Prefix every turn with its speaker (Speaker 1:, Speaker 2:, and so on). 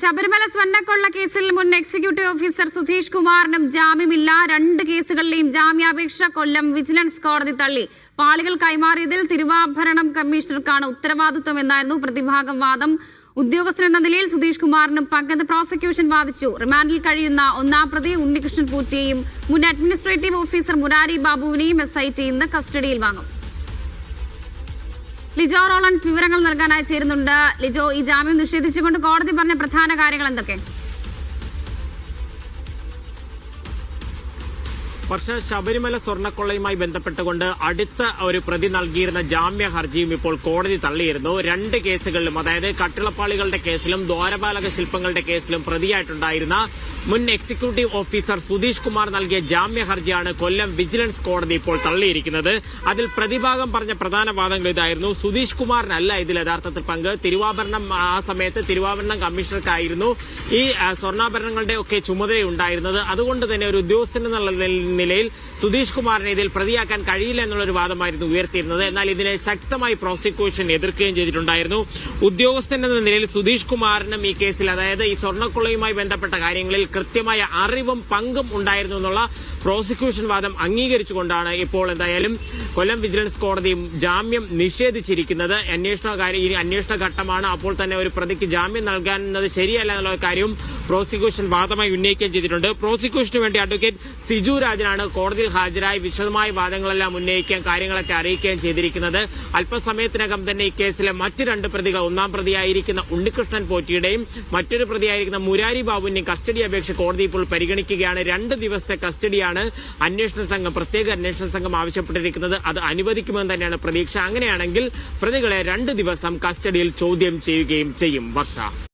Speaker 1: ശബരിമല സ്വർണക്കൊള്ള കേസിൽ മുൻ എക്സിക്യൂട്ടീവ് ഓഫീസർ സുധീഷ് കുമാറിനും ജാമ്യമില്ല. രണ്ട് കേസുകളിലെയും ജാമ്യാപേക്ഷ കൊല്ലം വിജിലൻസ് കോടതി തള്ളി. പാളികൾ കൈമാറിയതിൽ തിരുവാഭരണം കമ്മീഷണർക്കാണ് ഉത്തരവാദിത്വം എന്നായിരുന്നു പ്രതിഭാഗം വാദം ഉദ്യോഗസ്ഥൻ എന്ന നിലയിൽ സുധീഷ് കുമാറിനും പങ്കെന്ന് പ്രോസിക്യൂഷൻ വാദിച്ചു. റിമാൻഡിൽ കഴിയുന്ന ഒന്നാം പ്രതി ഉണ്ണികൃഷ്ണൻ പൂറ്റിയെയും മുൻ അഡ്മിനിസ്ട്രേറ്റീവ് ഓഫീസർ മുരാരി ബാബുവിനെയും എസ് ഐ ടി ഇന്ന് കസ്റ്റഡിയിൽ വാങ്ങും. ലിജോ റോളൻസ് വിവരങ്ങൾ നൽകാനായി ചേരുന്നുണ്ട്. ലിജോ ഈ ജാമ്യം നിഷേധിച്ചുകൊണ്ട് കോടതി പറഞ്ഞ പ്രധാന കാര്യങ്ങൾ എന്തൊക്കെ?
Speaker 2: പക്ഷെ ശബരിമല സ്വർണക്കൊള്ളയുമായി ബന്ധപ്പെട്ടുകൊണ്ട് അടുത്ത ഒരു പ്രതി നൽകിയിരുന്ന ജാമ്യ ഹർജിയും ഇപ്പോൾ കോടതി തള്ളിയിരുന്നു. രണ്ട് കേസുകളിലും അതായത് കട്ടിളപ്പാളികളുടെ കേസിലും ദ്വാരപാലക ശില്പങ്ങളുടെ കേസിലും പ്രതിയായിട്ടുണ്ടായിരുന്ന മുൻ എക്സിക്യൂട്ടീവ് ഓഫീസർ സുധീഷ് കുമാർ നൽകിയ ജാമ്യ ഹർജിയാണ് കൊല്ലം വിജിലൻസ് കോടതി ഇപ്പോൾ തള്ളിയിരിക്കുന്നത്. അതിൽ പ്രതിഭാഗം പറഞ്ഞ പ്രധാന വാദങ്ങൾ ഇതായിരുന്നു. സുധീഷ് കുമാറിനല്ല ഇതിൽ യഥാർത്ഥത്തിൽ പങ്ക്. തിരുവാഭരണം ആ സമയത്ത് തിരുവാഭരണം കമ്മീഷണർക്കായിരുന്നു. ഈ സ്വർണാഭരണങ്ങളുടെ ഒക്കെ ചുമതലയുണ്ടായിരുന്നത് അതുകൊണ്ട് തന്നെ ഒരു ഉദ്യോഗസ്ഥൻ എന്നുള്ള നിലയിൽ സുധീഷ് കുമാറിനെ ഇതിൽ പ്രതിയാക്കാൻ കഴിയില്ല എന്നുള്ളൊരു വാദമായിരുന്നു ഉയർത്തിയിരുന്നത്. എന്നാൽ ഇതിനെ ശക്തമായി പ്രോസിക്യൂഷൻ എതിർക്കുകയും ചെയ്തിട്ടുണ്ടായിരുന്നു. ഉദ്യോഗസ്ഥൻ എന്ന നിലയിൽ സുധീഷ് കുമാറിനും ഈ കേസിൽ അതായത് ഈ സ്വർണക്കൊള്ളയുമായി ബന്ധപ്പെട്ട കാര്യങ്ങളിൽ കൃത്യമായ അറിവും പങ്കും ഉണ്ടായിരുന്നു എന്നുള്ള പ്രോസിക്യൂഷൻ വാദം അംഗീകരിച്ചുകൊണ്ടാണ് ഇപ്പോൾ എന്തായാലും കൊല്ലം വിജിലൻസ് കോടതി ജാമ്യം നിഷേധിച്ചിരിക്കുന്നത്. അന്വേഷണ കാര്യം ഈ അന്വേഷണ ഘട്ടമാണ്. അപ്പോൾ തന്നെ ഒരു പ്രതിക്ക് ജാമ്യം നൽകാൻ ശരിയല്ല എന്നുള്ള കാര്യവും പ്രോസിക്യൂഷൻ വാദമായി ഉന്നയിക്കുകയും ചെയ്തിട്ടുണ്ട്. പ്രോസിക്യൂഷന് വേണ്ടി അഡ്വക്കേറ്റ് സിജു രാജനാണ് കോടതിയിൽ ഹാജരായി വിശദമായ വാദങ്ങളെല്ലാം ഉന്നയിക്കുകയും കാര്യങ്ങളൊക്കെ അറിയിക്കുകയും ചെയ്തിരിക്കുന്നത്. അല്പസമയത്തിനകം തന്നെ ഈ കേസിലെ മറ്റ് രണ്ട് പ്രതികൾ ഒന്നാം പ്രതിയായിരിക്കുന്ന ഉണ്ണികൃഷ്ണൻ പോറ്റിയുടെയും മറ്റൊരു പ്രതിയായിരിക്കുന്ന മുരാരി ബാബുവിന്റെയും കസ്റ്റഡി അപേക്ഷ കോടതി ഇപ്പോൾ പരിഗണിക്കുകയാണ്. രണ്ട് ദിവസത്തെ കസ്റ്റഡിയാണ് അന്വേഷണ സംഘം പ്രത്യേക അന്വേഷണ സംഘം ആവശ്യപ്പെട്ടിരിക്കുന്നത്. അത് അനുവദിക്കുമെന്ന് തന്നെയാണ് പ്രതീക്ഷ. അങ്ങനെയാണെങ്കിൽ പ്രതികളെ രണ്ട് ദിവസം കസ്റ്റഡിയിൽ ചോദ്യം ചെയ്യുകയും ചെയ്യും വർഷ.